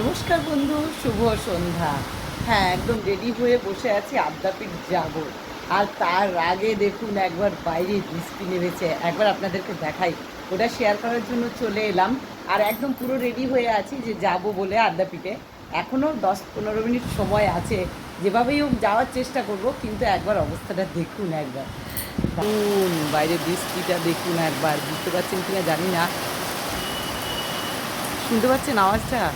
নমস্কার বন্ধু, শুভ সন্ধ্যা। হ্যাঁ একদম রেডি হয়ে বসে আছি আদ্যাপীঠ যাব। আর তার আগে দেখুন, একবার বাইরে বৃষ্টি নেমেছে। একবার আপনাদেরকে দেখাই। ওটা শেয়ার করার জন্য চলে এলাম। আর একদম পুরো রেডি হয়ে আছি যে যাব বলে আদ্যাপীঠে। এখনও দশ পনেরো মিনিট সময় আছে। যেভাবেই হোক যাওয়ার চেষ্টা করব, কিন্তু একবার অবস্থাটা দেখুন একবার। দেখুন, বাইরে বৃষ্টিটা দেখুন একবার। বুঝতে পারছেন কিনা জানি না। শুনতে পাচ্ছেন আওয়াজটা?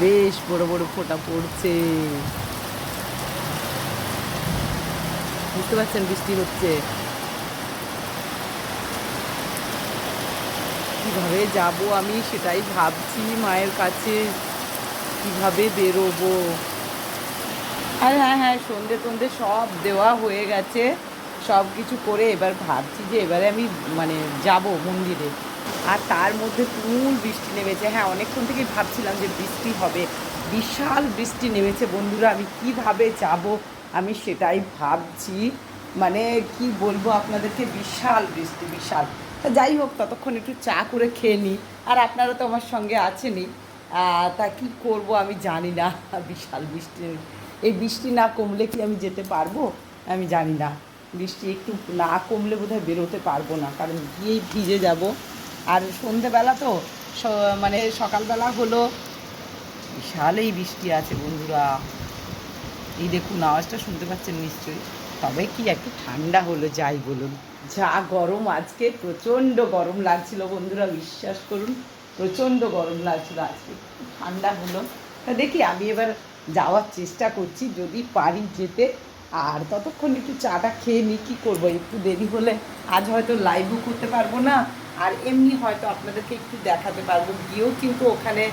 বেশ বড় বড় ফোঁটা পড়ছে। বুঝতে পারছেন বৃষ্টি হচ্ছে? কীভাবে যাব আমি সেটাই ভাবছি মায়ের কাছে। কীভাবে বেরোবো? আর হ্যাঁ হ্যাঁ সন্ধে টন্ধে সব দেওয়া হয়ে গেছে। সব কিছু করে এবার ভাবছি যে এবারে আমি মানে যাব মন্দিরে। আর তার মধ্যে তুমুল বৃষ্টি নেমেছে। হ্যাঁ অনেকক্ষণ থেকেই ভাবছিলাম যে বৃষ্টি হবে। বিশাল বৃষ্টি নেমেছে। বন্ধুরা, আমি কীভাবে যাব? আমি সেটাই ভাবছি। মানে কি বলব আপনাদেরকে? বিশাল বৃষ্টি, বিশাল। তা যাই হোক, ততক্ষণ একটু চা করে খেয়ে নিই। আর আপনারা তো আমার সঙ্গে আছেনই। তা কি করব আমি জানি না। বিশাল বৃষ্টি এই বৃষ্টি না কমলে কি আমি যেতে পারব? আমি জানি না। বৃষ্টি একটু না কমলে বোধহয় বেরোতে পারব না। কারণ গিয়েই ভিজে যাব। আর সন্ধেবেলা তো মানে সকালবেলা হলো বিশাল এই বৃষ্টি আছে বন্ধুরা। এই দেখুন, আওয়াজটা শুনতে পাচ্ছেন নিশ্চয়ই। তবে কি একটু ঠান্ডা হলো, যাই বলুন। যা গরম আজকে, প্রচণ্ড গরম লাগছিল বন্ধুরা, বিশ্বাস করুন, প্রচণ্ড গরম লাগছিল আজকে ঠান্ডা হলো। তা দেখি, আমি এবার যাওয়ার চেষ্টা করছি, যদি পারি যেতে। আর ততক্ষণ একটু চাটা খেয়ে নিই কী করব, একটু দেরি হলে আজ হয়তো লাইভও করতে পারব না। আর এমনি হয়তো আপনাদেরকে একটু দেখাতে পারব, গিয়েও কিন্তু ওখানে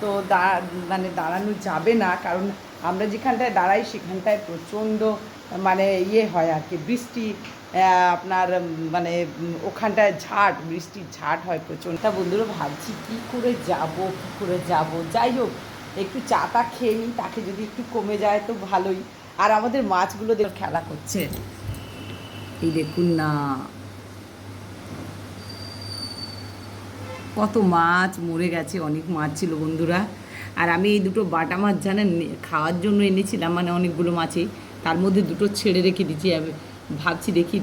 তো দা- মানে দাঁড়ানো যাবে না, কারণ আমরা যেখানটায় দাঁড়াই সেখানটায় প্রচণ্ড মানে ইয়ে হয় আর কি, বৃষ্টি আপনার মানে ওখানটায় ঝাট বৃষ্টির ঝাট হয় প্রচণ্ড। তা বন্ধুরা, ভাবছি কী করে যাব, কী করে যাব? যাই হোক, একটু চাটা খেয়ে নিই, তাকে যদি একটু কমে যায় তো ভালোই। আর আমাদের মাছগুলো খেলা করছে। এই দেখুন না। কত মাছ, মরে গেছে, অনেক মাছ ছিল বন্ধুরা। আর আমি এই দুটো বাটা মাছ জানেন খাওয়ার জন্য এনেছিলাম মানে অনেকগুলো মাছই। তার মধ্যে দুটো ছেড়ে রেখে দিচ্ছি আমি ভাবছি দেখি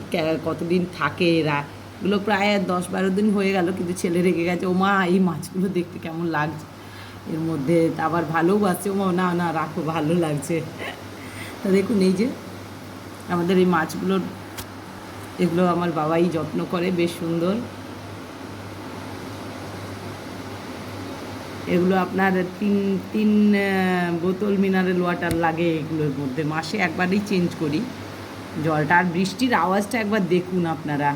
কতদিন থাকে এরা। এগুলো প্রায় দশ বারো দিন হয়ে গেল, কিন্তু ছেলে রেখে গেছে। ও মা, এই মাছগুলো দেখতে কেমন লাগছে। এর মধ্যে আবার ভালোও আছে। ও না না, রাখো, ভালো লাগছে। তা দেখুন, এই যে আমাদের এই মাছগুলোর এগুলো আমার বাবাই যত্ন করে, বেশ সুন্দর। এগুলো আপনার তিন তিন বোতল মিনারেল ওয়াটার লাগে এগুলোর মধ্যে। মাসে একবারই চেঞ্জ করি। জলটা আর বৃষ্টির আওয়াজটা একবার দেখুন আপনারা।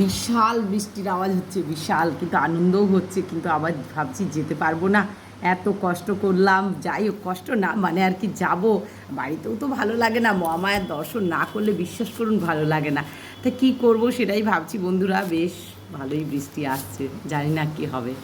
বিশাল বৃষ্টির আওয়াজ হচ্ছে, বিশাল। কিন্তু আনন্দও হচ্ছে, কিন্তু আবার ভাবছি যেতে পারব না। এত কষ্ট করলাম, যাই হোক, কষ্ট না মানে আর কি যাব। বাড়িতেও তো ভালো লাগে না, মহামায়ার দর্শন না করলে বিশ্বাস করুন ভালো লাগে না। তা কী করব সেটাই ভাবছি বন্ধুরা, বেশ ভালোই বৃষ্টি আসছে, জানি না কি হবে।